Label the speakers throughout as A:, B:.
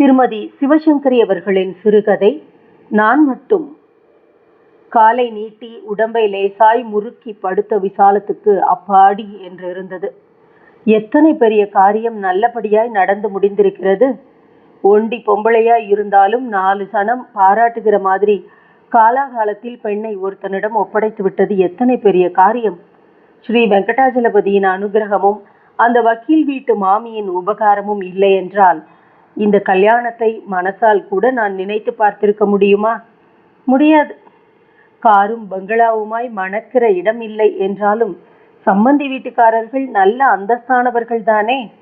A: திருமதி சிவசங்கரி அவர்களின் சிறுகதை நான் மட்டும் காலை நீட்டி உடம்பை லேசாய் முறுக்கி படுத்த விசாலத்துக்கு அப்பாடி என்று இருந்தது. எத்தனை பெரிய காரியம் நல்லபடியாய் நடந்து முடிந்திருக்கிறது. ஒண்டி பொம்பளையாய் இருந்தாலும் நாலு சனம் பாராட்டுகிற மாதிரி காலாகாலத்தில் பெண்ணை ஒருத்தனிடம் ஒப்படைத்து விட்டது எத்தனை பெரிய காரியம். ஸ்ரீ வெங்கடாஜலபதியின் அனுகிரகமும் அந்த வக்கீல் வீட்டு மாமியின் உபகாரமும் இல்லை என்றால் இந்த கல்யாணத்தை மனசால் கூட நான் நினைத்து பார்த்திருக்க முடியுமா? முடியாது. காரும் பங்களாவுமாய் மணக்கிற இடம் இல்லை என்றாலும் சம்பந்தி வீட்டுக்காரர்கள் நல்ல அந்தஸ்தானவர்கள் தானே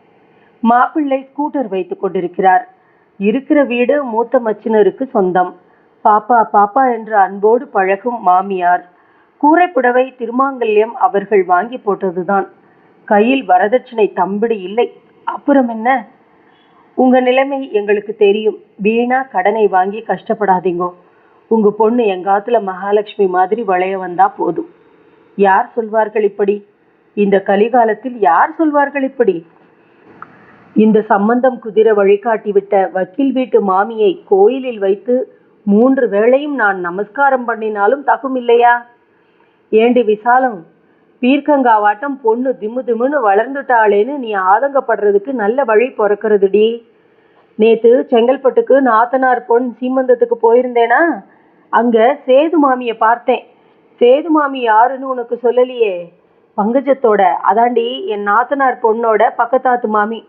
A: மாப்பிள்ளை ஸ்கூட்டர் வைத்துக் கொண்டிருக்கிறார். இருக்கிற வீடு மூத்த மச்சினருக்கு சொந்தம். பாப்பா பாப்பா என்று அன்போடு பழகும் மாமியார். கூரைப்புடவை திருமாங்கல்யம் அவர்கள் வாங்கி போட்டதுதான். கையில் வரதட்சணை தம்பிடி இல்லை. அப்புறம் என்ன? உங்க நிலைமை எங்களுக்கு தெரியும். வீணா கடனை வாங்கி கஷ்டப்படாதீங்கோ. உங்க பொண்ணு எங்காத்துல மகாலட்சுமி மாதிரி வளைய வந்தா போதும். யார் சொல்வார்கள் இப்படி? இந்த கலிகாலத்தில் யார் சொல்வார்கள் இப்படி? இந்த சம்பந்தம் குதிர வழிகாட்டிவிட்ட வக்கீல் வீட்டு மாமியை கோயிலில் வைத்து மூன்று வேளையும் நான் நமஸ்காரம் பண்ணினாலும் தகும் இல்லையா? ஏண்டி விசாலம் பீர்க்கங்காவாட்டம் பொண்ணு திமு திமுன்னு வளர்ந்துட்டாளேன்னு நீ ஆதங்கப்படுறதுக்கு நல்ல வழி பிறக்கிறதுடி. நேத்து செங்கல்பட்டுக்கு நாத்தனார் பொன் சீமந்தத்துக்கு போயிருந்தேனா? அங்க சேது மாமிய பார்த்தேன். சேது மாமி யாருன்னு உனக்கு சொல்லலையே? பங்கஜத்தோட. அதாண்டி என் நாத்தனார் பொண்ணோட பக்கத்தாத்து மாமி.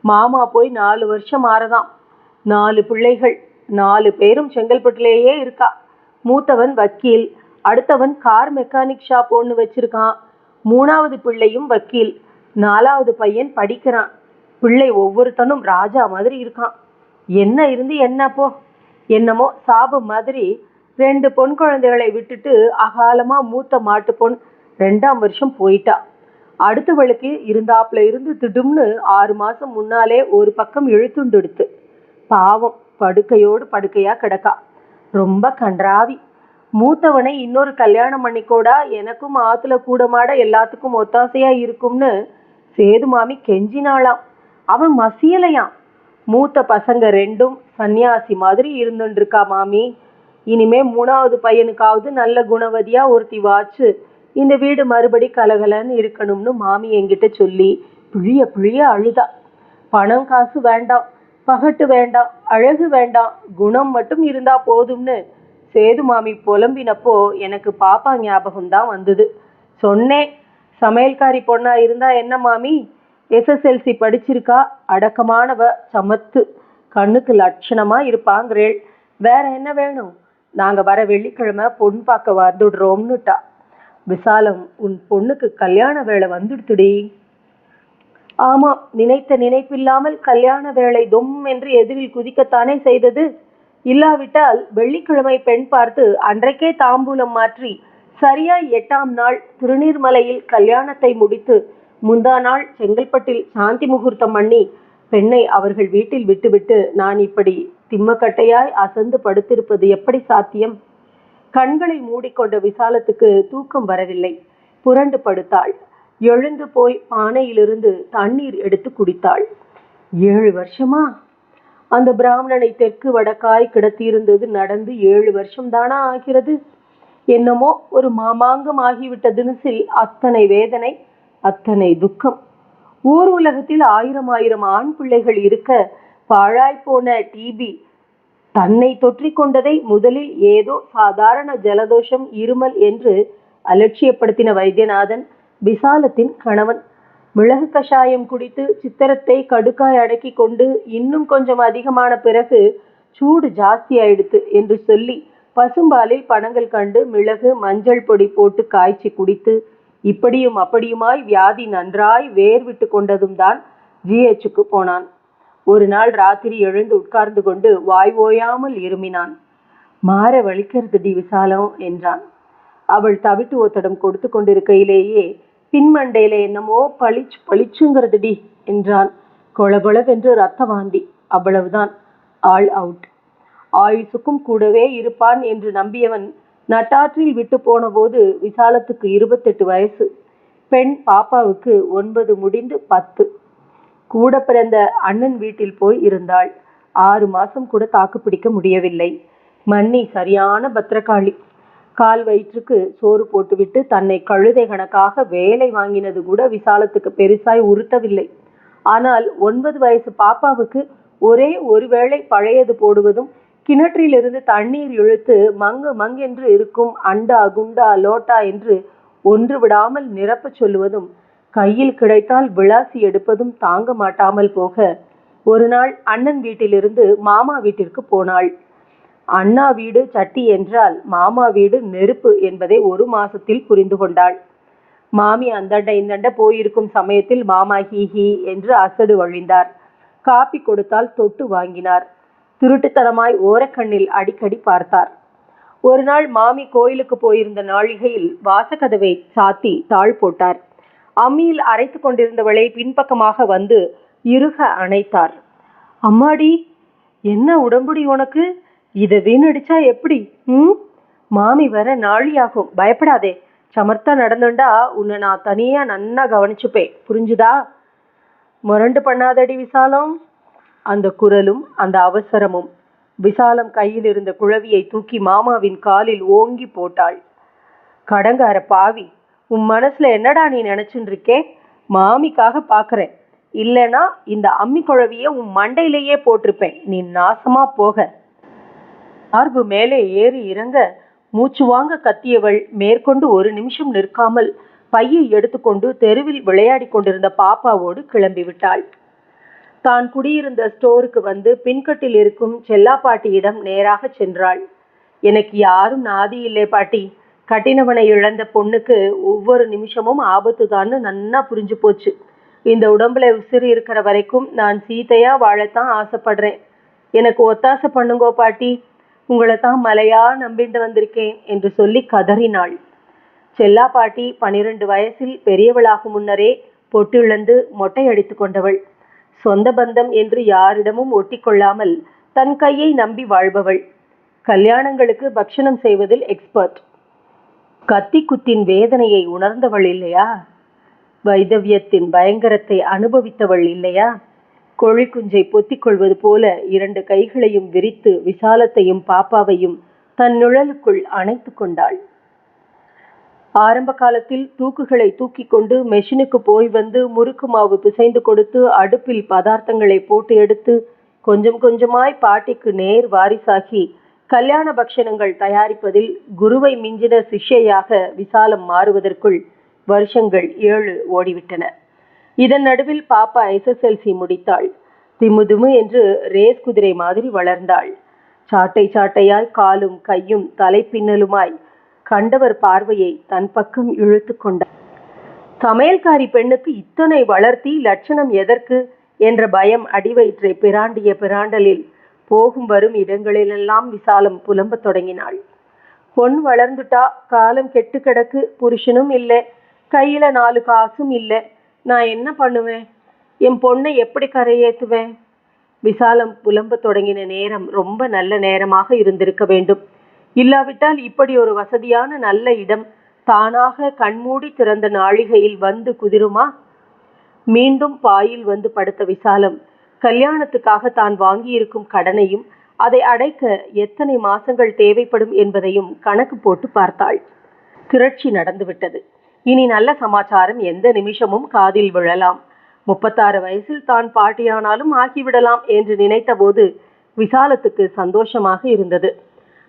A: மாமா போய் நாலு வருஷம் ஆறதான் நாலு பிள்ளைகள். நாலு பேரும் செங்கல்பட்டுலேயே இருக்கா. மூத்தவன் வக்கீல். அடுத்தவன் கார் மெக்கானிக் ஷாப் ஒன்று வச்சிருக்கான். மூணாவது பிள்ளையும் வக்கீல். நாலாவது பையன் படிக்கிறான். பிள்ளை ஒவ்வொருத்தனும் ராஜா மாதிரி இருக்கான். என்ன இருந்து என்ன போ? என்னமோ சாபு மாதிரி ரெண்டு பொன் குழந்தைகளை விட்டுட்டு அகாலமா மூத்த மாட்டு பொன் ரெண்டாம் வருஷம் போயிட்டா. அடுத்தவளுக்கு இருந்தாப்புல இருந்து திடும்னு ஆறு மாசம் முன்னாலே ஒரு பக்கம் இழுத்துண்டுடுத்து பாவம் படுக்கையோடு படுக்கையா கிடக்கா. ரொம்ப கன்றாவி. மூத்தவனை இன்னொரு கல்யாணம் பண்ணிக்கோடா எனக்கும் ஆத்துல கூடமாட எல்லாத்துக்கும் ஒத்தாசையா இருக்கும்னு சேது மாமி கெஞ்சினாளாம். அவன் மசியலையாம் மூத்த பசங்க ரெண்டும் சன்னியாசி மாதிரி இருந்துருக்கா மாமி. இனிமே மூணாவது பையனுக்காவது நல்ல குணவதியா ஒருத்தி வாச்சு. இந்த வீடு மறுபடி கலகலன்னு இருக்கணும்னு மாமி என்கிட்ட சொல்லி பிழிய பிழிய அழுதா. பணம் காசு வேண்டாம் பகட்டு வேண்டாம் அழகு வேண்டாம் குணம் மட்டும் இருந்தா போதும்னு. சேது மாமி புலம்பினப்போ எனக்கு பாப்பா ஞாபகம் தான் வந்தது. சொன்னேன் சமையல்காரி பொண்ணா இருந்தா என்ன மாமி? எஸ்எஸ்எல்சி படிச்சிருக்கா? அடக்கமானவ சமத்து கண்ணுக்கு லட்சணமா இருப்பாங்கிறேள். வேற என்ன வேணும்? நாங்க வர வெள்ளிக்கிழமை பொண்ணு பார்க்க வந்துடுறோம்னுட்டா. விசாலம் உன் பொண்ணுக்கு கல்யாண வேலை வந்துடுத்துடி. ஆமாம் நினைத்த நினைப்பில்லாமல் கல்யாண வேலை தொம் என்று எதிரில் குதிக்கத்தானே செய்தது. இல்லாவிட்டால் வெள்ளிக்கிழமை பெண் பார்த்து அன்றைக்கே தாம்பூலம் மாற்றி சரியாய் எட்டாம் நாள் திருநீர்மலையில் கல்யாணத்தை முடித்து முந்தா நாள் செங்கல்பட்டில் சாந்தி முகூர்த்தம் பண்ணி பெண்ணை அவர்கள் வீட்டில் விட்டுவிட்டு நான் இப்படி திம்மக்கட்டையாய் அசந்து படுத்திருப்பது எப்படி சாத்தியம்? கண்களை மூடிக்கொண்ட விசாலத்துக்கு தூக்கம் வரவில்லை. புரண்டு படுத்தாள். எழுந்து போய் பானையிலிருந்து தண்ணீர் எடுத்து குடித்தாள். ஏழு வருஷமா? அந்த பிராமணனை தெற்கு வடக்காய் கிடத்தியிருந்தது நடந்து ஏழு வருஷம் தானா ஆகிறது? என்னமோ ஒரு மாமாங்கம் ஆகிவிட்ட தினசில் அத்தனை வேதனை அத்தனை துக்கம். ஊர் உலகத்தில் ஆயிரம் ஆயிரம் ஆண் பிள்ளைகள் இருக்க பாழாய்ப்போன டிபி தன்னை தொற்றிக்கொண்டதை முதலில் ஏதோ சாதாரண ஜலதோஷம் இருமல் என்று அலட்சியப்படுத்தின வைத்தியநாதன் விசாலத்தின் கணவன். மிளகு கஷாயம் குடித்து சித்திரத்தை கடுக்காய் அடக்கி கொண்டு இன்னும் கொஞ்சம் அதிகமான பிறகு சூடு ஜாஸ்தி ஆயிடுத்து என்று சொல்லி பசும்பாலில் பணங்கள் கண்டு மிளகு மஞ்சள் பொடி போட்டு காய்ச்சி குடித்து இப்படியும் அப்படியுமாய் வியாதி நன்றாய் வேர் விட்டு கொண்டதும் தான் ஜிஹெச்சுக்கு போனான். ஒரு நாள் ராத்திரி எழுந்து உட்கார்ந்து கொண்டு வாய் ஓயாமல் இருமினான். மாற வலிக்கிறது டி விசாலம் என்றான். அவள் தவிட்டு ஒத்தடம் கொடுத்து கொண்டிருக்கையிலேயே பின்மண்டையில என்னமோ பளிச்சு பளிச்சுங்கிறது டி என்றான். கொளபொளவென்று ரத்த வாந்தி அவ்வளவுதான். ஆள் அவுட். ஆயுசுக்கும் கூடவே இருப்பான் என்று நம்பியவன் நட்டாற்றில் விட்டு போன போது விசாலத்துக்கு இருபத்தெட்டு வயசு பெண் பாப்பாவுக்கு ஒன்பது முடிந்து பத்து. கூட பிறந்த அண்ணன் வீட்டில் போய் இருந்தாள். ஆறு மாசம் கூட தாக்கு பிடிக்க முடியவில்லை. மன்னி சரியான பத்திரகாளி. கால் வயிற்றுக்கு சோறு போட்டுவிட்டு தன்னை கழுதை கணக்காக வேலை வாங்கினது கூட விசாலத்துக்கு பெருசாய் உறுத்தவில்லை. ஆனால் ஒன்பது வயசு பாப்பாவுக்கு ஒரே ஒருவேளை பழையது போடுவதும் கிணற்றிலிருந்து தண்ணீர் இழுத்து மங்கு மங்கென்று இருக்கும் அண்டா குண்டா லோட்டா என்று ஒன்று விடாமல் நிரப்ப சொல்லுவதும் கையில் கிடைத்தால் விளாசி எடுப்பதும் தாங்க மாட்டாமல் போக. ஒரு நாள் அண்ணன் வீட்டிலிருந்து மாமா வீட்டிற்கு போனாள். அண்ணா வீடு சட்டி என்றால் மாமா வீடு நெருப்பு என்பதை ஒரு மாசத்தில் புரிந்து கொண்டாள். மாமி அந்தண்ட இந்தண்ட போயிருக்கும் சமயத்தில் மாமா ஹீ ஹீ என்று அசடு வழிந்தார். காப்பி கொடுத்தால் தொட்டு வாங்கினார். திருட்டுத்தனமாய் ஓரக்கண்ணில் அடிக்கடி பார்த்தார். ஒரு நாள் மாமி கோயிலுக்கு போயிருந்த நாழிகையில் வாசக்கதவை சாத்தி தாழ் போட்டார். அம்மியில் அரைத்து கொண்டிருந்தவளை பின்பக்கமாக வந்து இருக அணைத்தார். அம்மாடி என்ன உடம்புடி உனக்கு? இதை வீணடிச்சா எப்படி? ம்? மாமி வர நாழியாகும். பயப்படாதே. சமர்த்தா நடந்துண்டா உன்னை நான் தனியாக நன்னா கவனிச்சுப்பேன். புரிஞ்சுதா? முரண்டு பண்ணாதடி விசாலம். அந்த குரலும் அந்த அவசரமும் விசாலம் கையில் இருந்த குழவியை தூக்கி மாமாவின் காலில் ஓங்கி போட்டாள். கடங்கார பாவி உன் மனசுல என்னடா நீ நினைச்சுட்டு இருக்கே மாமிக்காக பாக்குறேன். இல்லனா இந்த அம்மி குழவிய உன் மண்டையிலேயே போட்டிருப்பேன். நீ நாசமா போக. ஆர்பு மேலே ஏறி இறங்க மூச்சு வாங்க கத்தியவள் மேற்கொண்டு ஒரு நிமிஷம் நிற்காமல் பையை எடுத்துக்கொண்டு தெருவில் விளையாடி கொண்டிருந்த பாப்பாவோடு கிளம்பி விட்டாள் தான் குடியிருந்த ஸ்டோருக்கு வந்து பின்கட்டில் இருக்கும் செல்லா பாட்டியிடம் நேராக சென்றாள். எனக்கு யாரும் நாதி இல்லை பாட்டி. கட்டினவனை இழந்த பொண்ணுக்கு ஒவ்வொரு நிமிஷமும் ஆபத்து தான்னு நன்னா புரிஞ்சு போச்சு. இந்த உடம்புல உசிறு இருக்கிற வரைக்கும் நான் சீத்தையா வாழத்தான் ஆசைப்படுறேன். எனக்கு ஒத்தாசை பண்ணுங்கோ பாட்டி. உங்களை தான் மலையா நம்பிட்டு வந்திருக்கேன் என்று சொல்லி கதறினாள். செல்லா பாட்டி பனிரெண்டு வயசில் பெரியவளாகும் முன்னரே பொட்டிழந்து மொட்டை அடித்து கொண்டவள். சொந்த பந்தம் என்று யாரிடமும் ஒட்டிக்கொள்ளாமல் தன் கையை நம்பி வாழ்பவள். கல்யாணங்களுக்கு பக்ஷணம் செய்வதில் எக்ஸ்பர்ட் கத்தி குத்தின் வேதனையை உணர்ந்தவள் இல்லையா? வைதவியத்தின் பயங்கரத்தை அனுபவித்தவள் இல்லையா? கோழி குஞ்சை பொத்திக்கொள்வது போல இரண்டு கைகளையும் விரித்து விசாலத்தையும் பாப்பாவையும் தன் நிழலுக்குள் அணைத்து கொண்டாள். ஆரம்ப காலத்தில் தூக்குகளை தூக்கி கொண்டு மெஷினுக்கு போய் வந்து முறுக்கு மாவு பிசைந்து கொடுத்து அடுப்பில் பதார்த்தங்களை போட்டு எடுத்து கொஞ்சம் கொஞ்சமாய் பாட்டிக்கு நேர் வாரிசாகி கல்யாண பக்ஷணங்கள் தயாரிப்பதில் குருவை மிஞ்சின சிஷ்யையாக விசாலம் மாறுவதற்குள் வருஷங்கள் ஏழு ஓடிவிட்டன. இதன் நடுவில் பாப்பா எஸ்எஸ்எல்சி முடித்தாள். திமுதிமு என்று ரேஸ் குதிரை மாதிரி வளர்ந்தாள். சாட்டை சாட்டையாய் காலும் கையும் தலைப்பின்னலுமாய் கண்டவர் பார்வையை தன் பக்கம் இழுத்து கொண்டார். சமையல்காரி பெண்ணுக்கு இத்தனை வளர்த்தி லட்சணம் எதற்கு? என்ற பயம் அடிவயிற்றை பிராண்டிய பிராண்டலில் போகும் வரும் இடங்களிலெல்லாம் விசாலம் புலம்ப தொடங்கினாள். பொன் வளர்ந்துட்டா காலம் கெட்டு கிடக்கு புருஷனும் இல்லை கையில நாலு காசும் இல்லை. நான் என்ன பண்ணுவேன்? என் பொண்ணை எப்படி கரையேற்றுவேன் விசாலம் புலம்ப தொடங்கின நேரம் ரொம்ப நல்ல நேரமாக இருந்திருக்க வேண்டும். இல்லாவிட்டால் இப்படி ஒரு வசதியான நல்ல இடம் தானாக கண்மூடி திறந்த நாழிகையில் வந்து குதிருமா? மீண்டும் பாயில் வந்து படுத்த விசாலம். கல்யாணத்துக்காக தான் வாங்கியிருக்கும் கடனையும் அதை அடைக்க எத்தனை மாசங்கள் தேவைப்படும் என்பதையும் கணக்கு போட்டு பார்த்தாள். திரட்சி நடந்துவிட்டது இனி நல்ல சமாச்சாரம் எந்த நிமிஷமும் காதில் விழலாம். முப்பத்தாறு வயசில் தான் பாட்டியானாலும் ஆகிவிடலாம் என்று நினைத்தபோது விசாலத்துக்கு சந்தோஷமாக இருந்தது.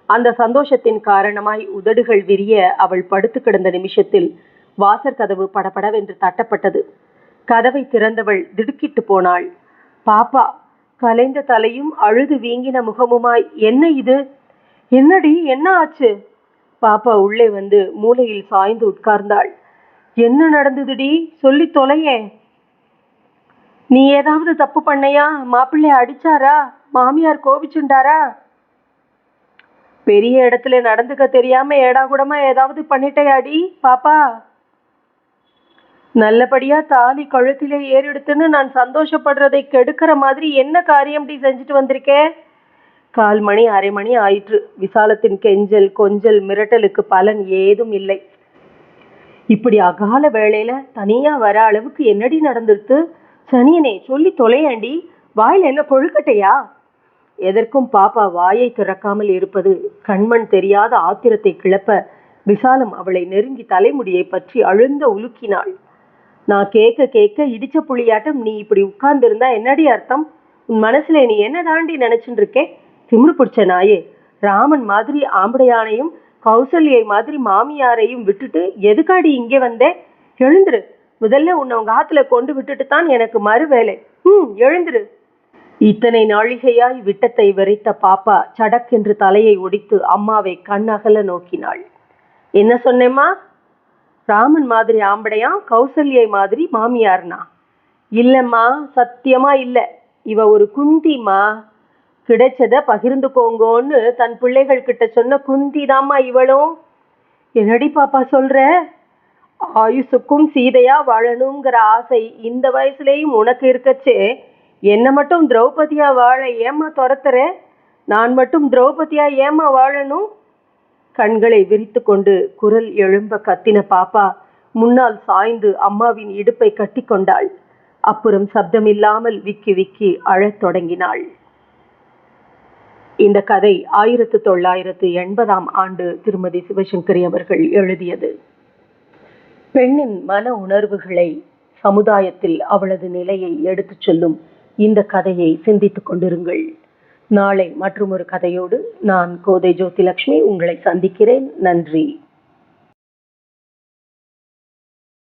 A: அந்த சந்தோஷத்தின் காரணமாய் உதடுகள் விரிய அவள் படுத்து கிடந்த நிமிஷத்தில் வாசற் கதவு படபடவென்று தட்டப்பட்டது. கதவை திறந்தவள் திடுக்கிட்டு போனாள். பாப்பா கலைந்த தலையும் அழுது வீங்கின முகமுமாய் என்ன இது? என்னடி என்ன ஆச்சு? பாப்பா உள்ளே வந்து மூலையில் சாய்ந்து உட்கார்ந்தாள். என்ன நடந்ததுடி? சொல்லி தொலையே. நீ ஏதாவது தப்பு பண்ணையா? மாப்பிள்ளைய அடிச்சாரா? மாமியார் கோபிச்சுண்டாரா? பெரிய இடத்துல நடந்துக்க தெரியாம ஏடா கூடமா ஏதாவது பண்ணிட்டையாடி பாப்பா. நல்லபடியா தாலி கழுத்திலே ஏறெடுத்துன்னு நான் சந்தோஷப்படுறதை கெடுக்கிற மாதிரி என்ன காரியம் டி செஞ்சுட்டு வந்திருக்கே? கால் மணி அரை மணி ஆயிற்று. விசாலத்தின் கெஞ்சல் கொஞ்சல் மிரட்டலுக்கு பலன் ஏதும் இல்லை. இப்படி அகால வேளையில தனியா வர அளவுக்கு என்னடி நடந்துருத்து சனியனே சொல்லி தொலையாண்டி. வாயில என்ன கொழுக்கட்டையா? எதற்கும் பாப்பா வாயை திறக்காமல் இருப்பது கண்மண் தெரியாத ஆத்திரத்தை கிளப்ப விசாலம் அவளை நெருங்கி தலைமுடியை பற்றி அழுந்த உலுக்கினாள். நான் கேட்க கேட்க இடிச்ச புளியாட்டம் நீ இப்படி உட்கார்ந்திருந்தா என்னடி அர்த்தம்? உன் மனசுல நீ என்ன தாண்டி நினைச்சுட்டு இருக்கே திமிரு பிடிச்ச நாயே. ராமன் மாதிரி ஆம்படையானையும் கௌசல்யை மாதிரி மாமியாரையும் விட்டுட்டு எதுக்காடி இங்கே வந்தே? எழுந்துரு. முதல்ல உன்னை உங்க ஆத்துல கொண்டு விட்டுட்டு தான் எனக்கு மறு வேலை. ம் எழுந்துரு. இத்தனை நாழிகையாய் விட்டத்தை வெறித்த பாப்பா சடக்கென்று தலையை ஒடித்து அம்மாவை கண்ணகல நோக்கினாள். என்ன சொன்னேம்மா? ராமன் மாதிரி ஆம்படையா? கௌசல்யை மாதிரி மாமியார்னா? இல்லம்மா சத்தியமா இல்ல. இவ ஒரு குந்திம்மா. கிடைச்சத பகிர்ந்துக்கோங்கோன்னு தன் பிள்ளைகள் கிட்ட சொன்ன குந்தி தாம்மா இவளும். என்னடி பாப்பா சொல்ற? ஆயுசுக்கும் சீதையா வாழணுங்கிற ஆசை இந்த வயசுலயும் உனக்கு இருக்கச்சே. என்னை மட்டும் திரௌபதியா வாழ ஏமா துரத்துற? நான் மட்டும் திரௌபதியா ஏமா வாழணும்? கண்களை விரித்து கொண்டு குரல் எழும்ப கத்தின பாப்பா முன்னால் சாய்ந்து அம்மாவின் இடுப்பை கட்டி கொண்டாள் அப்புறம் சப்தமில்லாமல் விக்கி விக்கி அழத் தொடங்கினாள். இந்த கதை ஆயிரத்து தொள்ளாயிரத்து எண்பதாம் ஆண்டு திருமதி சிவசங்கரி அவர்கள் எழுதியது. பெண்ணின் மன உணர்வுகளை சமுதாயத்தில் அவளது நிலையை எடுத்துச் சொல்லும் இந்த கதையை சிந்தித்துக் கொண்டிருங்கள். நாளை மற்றொரு கதையோடு நான் கோதை ஜோதிலட்சுமி உங்களை சந்திக்கிறேன். நன்றி.